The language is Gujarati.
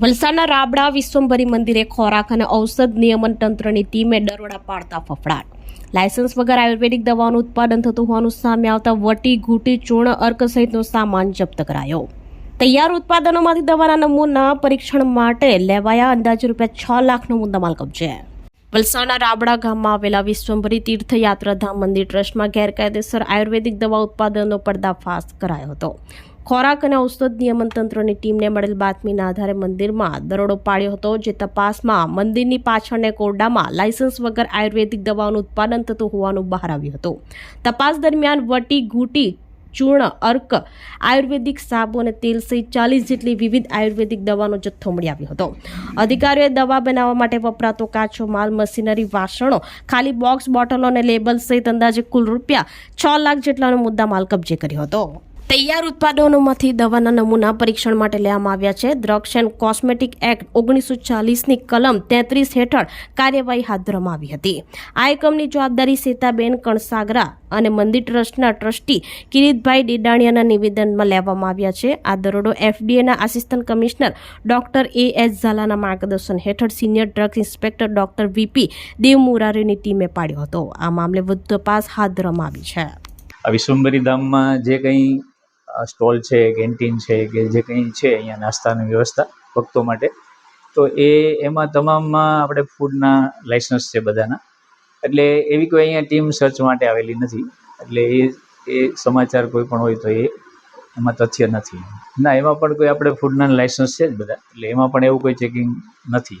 વલસાડના રાબડા વિશ્વંભરી મંદિરે ખોરાક અને ઔષધ નિયમન તંત્રની ટીમે દરોડા પાડતા ફફડાટ. લાયસન્સ વગર આયુર્વેદિક દવાનું ઉત્પાદન થતું હોવાનું સામે આવતા વટી, ઘૂંટી, ચૂર્ણ, અર્ક સહિતનો સામાન જપ્ત કરાયો. તૈયાર ઉત્પાદનોમાંથી દવાના નમૂના પરીક્ષણ માટે લેવાયા અંદાજે રૂપિયા છ લાખનો મુદ્દામાલ કબજે. વલસાડના રાબડા ગામમાં આવેલા વિશ્વંભરી તીર્થયાત્રાધામ મંદિર ટ્રસ્ટમાં ગેરકાયદેસર આયુર્વેદિક દવા ઉત્પાદનનો પર્દાફાશ કરાયો હતો. ખોરાક અને ઔષધ નિયમન તંત્રની ટીમને મળેલ બાતમીના આધારે મંદિરમાં દરોડો પાડ્યો હતો. જે તપાસમાં મંદિરની પાછળને કોરડામાં લાયસન્સ વગર આયુર્વેદિક દવાનું ઉત્પાદન થતું હોવાનું બહાર આવ્યું હતું. તપાસ દરમિયાન વટી, ઘૂંટી, ચૂર્ણ, અર્ક, આયુર્વેદિક સાબુ અને તેલ સહિત ચાલીસ જેટલી વિવિધ આયુર્વેદિક દવાનો જથ્થો મળી આવ્યો હતો. અધિકારીઓએ દવા બનાવવા માટે વપરાતો કાચો માલ, મશીનરી, વાસણો, ખાલી બોક્સ, બોટલો અને લેબલ સહિત અંદાજે કુલ રૂપિયા છ લાખ જેટલાનો મુદ્દા માલ કબજે કર્યો હતો. તૈયાર ઉત્પાદનોમાંથી દવાના નમૂના પરીક્ષણ માટે લેવામાં આવ્યા છે. ડ્રગ્સ એન્ડ કોસ્મેટિક એક્ટ ઓગણીસો ચાલીસની કલમ તેત્રીસ હેઠળ કાર્યવાહી હાથ ધરવામાં આવી હતી. આ એકમની જવાબદારી સીતાબેન કણસાગરા અને મંદિર ટ્રસ્ટના ટ્રસ્ટી કિરીટભાઈ ડીડાણિયાના નિવેદનમાં લેવામાં આવ્યા છે. આ દરોડો એફડીએના assistant commissioner doctor A S ઝાલાના માર્ગદર્શન હેઠળ senior drugs inspector doctor V P મુરારીની ટીમે પાડ્યો હતો. આ મામલે વધુ તપાસ હાથ ધરવામાં આવી છે. આ વિશ્વંભરી ધામમાં જે કંઈ સ્ટોલ છે, કેન્ટીન છે કે જે કંઈ છે અહીંયા નાસ્તાની વ્યવસ્થા ભક્તો માટે. તો એ એમાં તમામમાં આપણે ફૂડના લાઇસન્સ છે બધાના. એટલે એવી કોઈ અહીંયા ટીમ સર્ચ માટે આવેલી નથી. એટલે એ એ સમાચાર કોઈ પણ હોય તો એ એમાં તથ્ય નથી. ના, એમાં પણ કોઈ આપણે ફૂડના લાઇસન્સ છે જ બધા. એટલે એમાં પણ એવું કોઈ ચેકિંગ નથી.